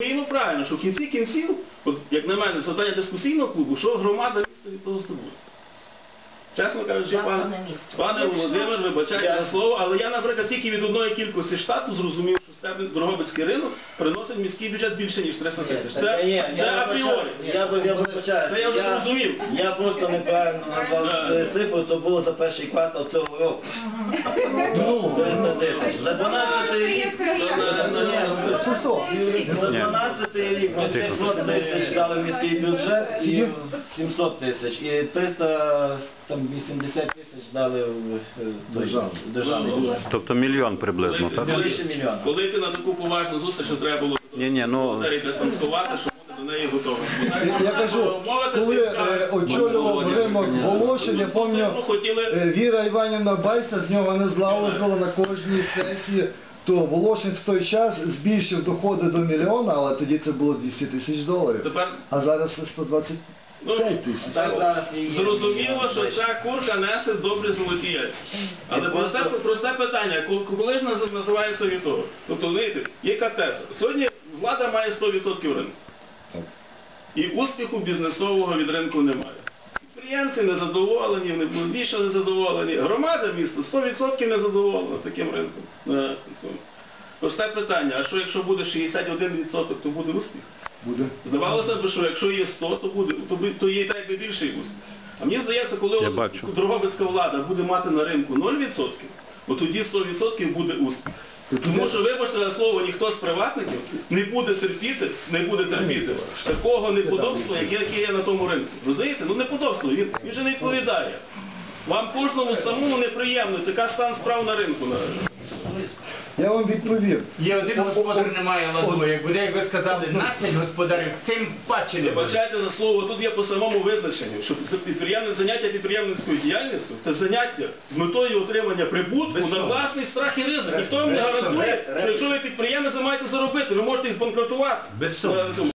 розуміємо правильно, що в кінці кінців, от, як на мене, завдання дискусійного клубу, що громада міста від того здобуде. Чесно кажучи, пане, пане Володимир, вибачайте Я- за слово, але я, наприклад, тільки від одної кількості штату зрозумів, що Стебен Дрогобицький ринок приносить міський бюджет більше, ніж 300 тисяч. Це, це я апріорі. Я, я вибачаю. Це я вже Я- зрозумів. Я просто неправильно назвав цифру, то було за перший квартал цього року. Ну, 300 тисяч. За 12 рік. За 12 рік ми 500 тисяч дали в міський бюджет і 700 тисяч. І 380 тисяч дали в е, той Державний. Ну, бюджет. Тобто мільйон приблизно, так? Коли- Більше мільйона. Коли ти на таку поважну зустріч, то треба було Ні-ні, ну- волонтерів дистанцувати, щоб бути до неї готовим. Я кажу, коли е, очолював ринок Волошин, я пам'ятаю, Ну, хотіли е, Віра Іванівна Байса з нього не злавила на кожній сесії, то Волошин в той час збільшив доходи до мільйона, але тоді це було 200 тисяч доларів. тепер А зараз це 125 Ну, тисяч. Так зараз і є. Зрозуміло, що ця курка несе добрі золоті яйця. Але І просте, просто- просте питання, ко- коли ж наз- називається від того? Тобто, знаєте, яка теза? Сьогодні влада має 100% ринку. Так. І успіху бізнесового від ринку немає. Підприємці незадоволені, вони будуть більше незадоволені. Громада міста 100% незадоволена таким ринком. Просте питання, а що якщо буде 61%, то буде успіх? Буде. Здавалося б, що якщо є 100, то буде, то, то є так би більший успіх. А мені здається, коли. Дрогобицька влада буде мати на ринку 0%, от тоді 100% буде успіх. Тому що, вибачте за слово, ніхто з приватників не буде терпіти, не буде терпіти такого неподобства, яке, яке є на тому ринку. Розумієте? Ну неподобство, він, він же не відповідає. Вам кожному самому неприємно, така стан справ на ринку. наразі. Я вам відповів. Є один господар немає ладу. Як буде, як ви сказали, 12 господарів, тим паче не буде. Вибачайте за слово, тут є по самому визначенню, що це підприємне заняття підприємницькою діяльністю це заняття з метою отримання прибутку на власний страх і ризик. Ніхто вам не гарантує, що якщо ви підприємець, ви маєте заробити, ви можете і збанкрутувати. Без цьому.